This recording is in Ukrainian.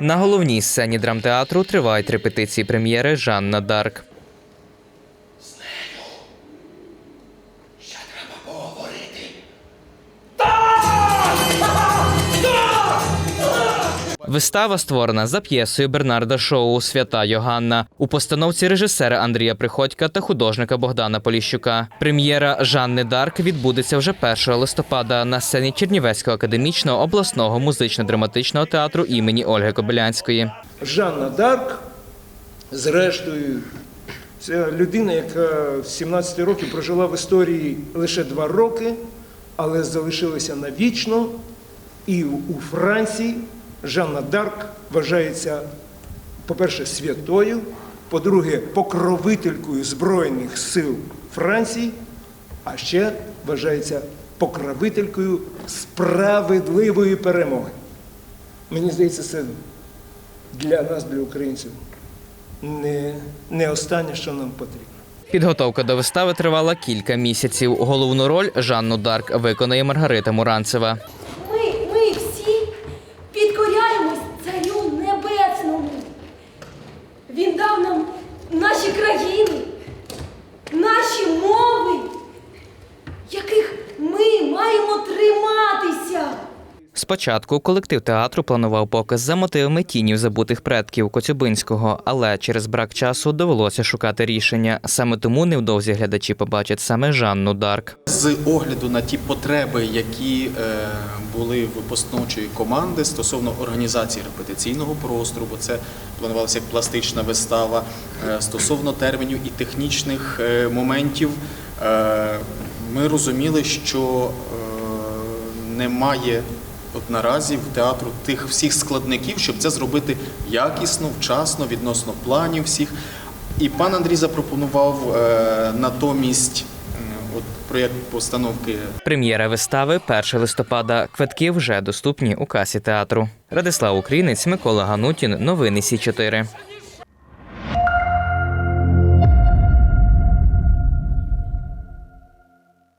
На головній сцені драмтеатру тривають репетиції прем'єри Жанна Дарк. Вистава створена за п'єсою Бернарда Шоу Свята Йоганна у постановці режисера Андрія Приходька та художника Богдана Поліщука. Прем'єра Жанни Дарк відбудеться вже 1 листопада на сцені Чернівецького академічного обласного музично-драматичного театру імені Ольги Кобилянської. Жанна Дарк, зрештою, це людина, яка в 17 років прожила в історії лише два роки, але залишилася навічно. І у Франції Жанна Дарк вважається, по-перше, святою, по-друге, покровителькою Збройних сил Франції, а ще вважається покровителькою справедливої перемоги. Мені здається, це для нас, для українців, не, не останнє, що нам потрібно. Підготовка до вистави тривала кілька місяців. Головну роль Жанну Дарк виконає Маргарита Муранцева. 하는 Спочатку колектив театру планував показ за мотивами тінів забутих предків Коцюбинського, але через брак часу довелося шукати рішення. Саме тому невдовзі глядачі побачать саме Жанну Дарк. З огляду на ті потреби, які е, були в постановчої команди стосовно організації репетиційного простору, бо це планувалося як пластична вистава, е, стосовно термінів і технічних е, моментів, ми розуміли, що немає от наразі в театру тих всіх складників, щоб це зробити якісно, вчасно, відносно планів всіх. І пан Андрій запропонував е, натомість от проєкт постановки Прем'єра вистави 1 листопада. Квитки вже доступні у касі театру. Радислав Українець, Микола Ганутін. Новини Сі 4